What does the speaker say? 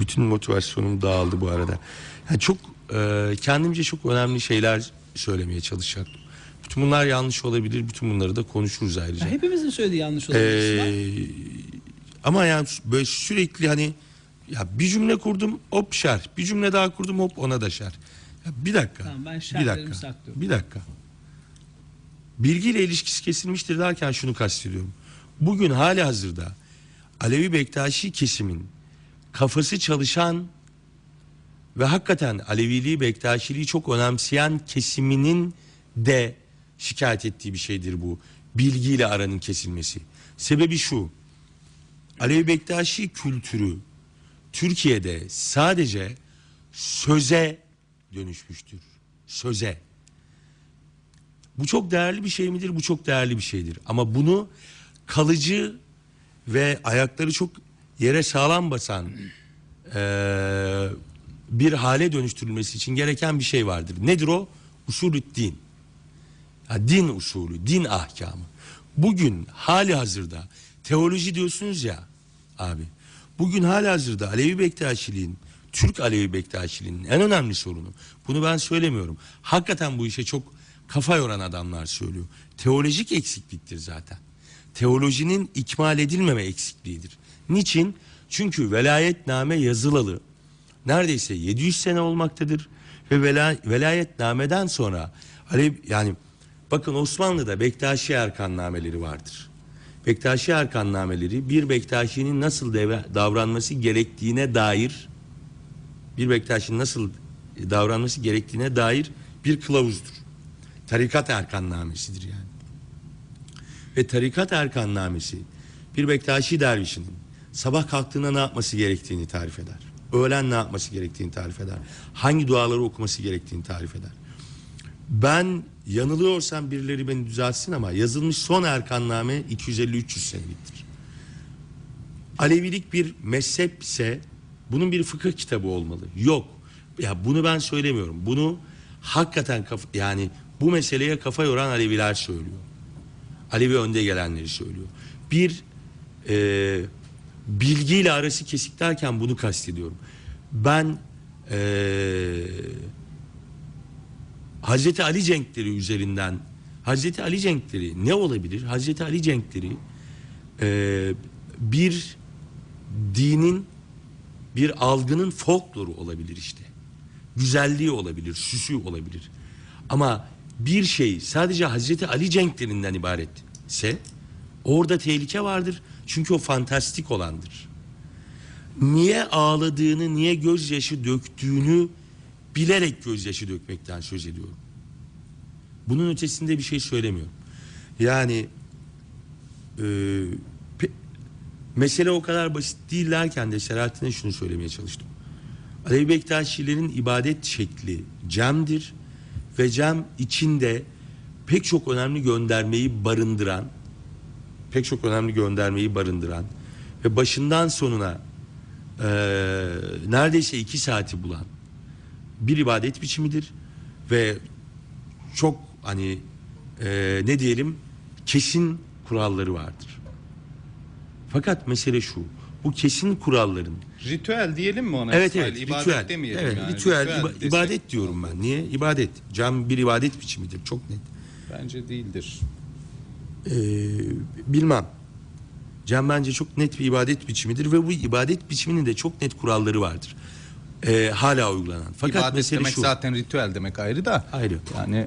Bütün motivasyonum dağıldı bu arada. Yani çok e, kendimce çok önemli şeyler söylemeye çalışacaktım. Bütün bunlar yanlış olabilir. Bütün bunları da konuşuruz ayrıca. Ya hepimizin söylediği yanlış olabilir. Ee, ama yani böyle sürekli hani ya bir cümle kurdum hop şer. Bir cümle daha kurdum hop ona da şer. Ya bir dakika. Tamam, ben bir şerlerimi dakika. saklıyorum. Bir dakika. Bilgiyle ilişkisi kesilmiştir derken şunu kastediyorum. Bugün hali hazırda Alevi Bektaşi kesimin kafası çalışan ve hakikaten Aleviliği, Bektaşiliği çok önemseyen kesiminin de şikayet ettiği bir şeydir bu. Bilgiyle aranın kesilmesi. Sebebi şu. Alevi Bektaşi kültürü Türkiye'de sadece söze dönüşmüştür. Söze. Bu çok değerli bir şey midir? Bu çok değerli bir şeydir. Ama bunu kalıcı ve ayakları çok yere sağlam basan eee, bir hale dönüştürülmesi için gereken bir şey vardır. Nedir o? Usulü din. Ya din usulü, din ahkamı. Bugün hali hazırda teoloji diyorsunuz ya abi. Bugün hali hazırda Alevi Bektaşiliğin, Türk Alevi Bektaşiliğinin en önemli sorunu. Bunu ben söylemiyorum. Hakikaten bu işe çok kafa yoran adamlar söylüyor. Teolojik eksikliktir zaten. Teolojinin ikmal edilmeme eksikliğidir. Niçin? Çünkü velayetname yazılalı neredeyse 700 sene olmaktadır ve vela, velayetnameden sonra Alev yani bakın Osmanlı'da Bektaşi Erkannameleri vardır. Bektaşi Erkannameleri bir Bektaşi'nin nasıl davranması gerektiğine dair bir Bektaşi'nin nasıl davranması gerektiğine dair bir kılavuzdur. Tarikat Erkannamesidir yani. Ve tarikat erkannamesi bir Bektaşi dervişinin sabah kalktığında ne yapması gerektiğini tarif eder. Öğlen ne yapması gerektiğini tarif eder. Hangi duaları okuması gerektiğini tarif eder. Ben yanılıyorsam birileri beni düzeltsin ama yazılmış son erkanname 250-300 seneliktir. Alevilik bir mezhep ise bunun bir fıkıh kitabı olmalı. Yok. Ya bunu ben söylemiyorum. Bunu hakikaten kafa, yani bu meseleye kafa yoran Aleviler söylüyor. Alevi önde gelenleri söylüyor. Bir e, bilgiyle arası kesik derken bunu kastediyorum. Ben e, Hazreti Ali cenkleri üzerinden Hazreti Ali cenkleri ne olabilir? Hazreti Ali cenkleri e, bir dinin bir algının folkloru olabilir işte. Güzelliği olabilir, süsü olabilir. Ama bir şey sadece Hazreti Ali cenklerinden ibaretse orada tehlike vardır. Çünkü o fantastik olandır. Niye ağladığını, niye gözyaşı döktüğünü bilerek gözyaşı dökmekten söz ediyorum. Bunun ötesinde bir şey söylemiyorum. Yani e, pe- mesele o kadar basit değil derken de Selahattin'e şunu söylemeye çalıştım. Alevi Bektaşilerin ibadet şekli cemdir ve cem içinde pek çok önemli göndermeyi barındıran pek çok önemli göndermeyi barındıran ve başından sonuna eee, neredeyse iki saati bulan bir ibadet biçimidir ve çok hani eee, ne diyelim kesin kuralları vardır. Fakat mesele şu bu kesin kuralların Ritüel diyelim mi ona? Evet evet İbadet ritüel. demeyelim Evet, yani. ritüel, iba- desek ibadet diyorum ben. Niye? İbadet. Cam bir ibadet biçimidir. Çok net. Bence değildir. Ee, bilmem. Cem bence çok net bir ibadet biçimidir ve bu ibadet biçiminin de çok net kuralları vardır. Ee, hala uygulanan. Fakat İbadet mesele demek şu. zaten ritüel demek ayrı da. Ayrı. Yani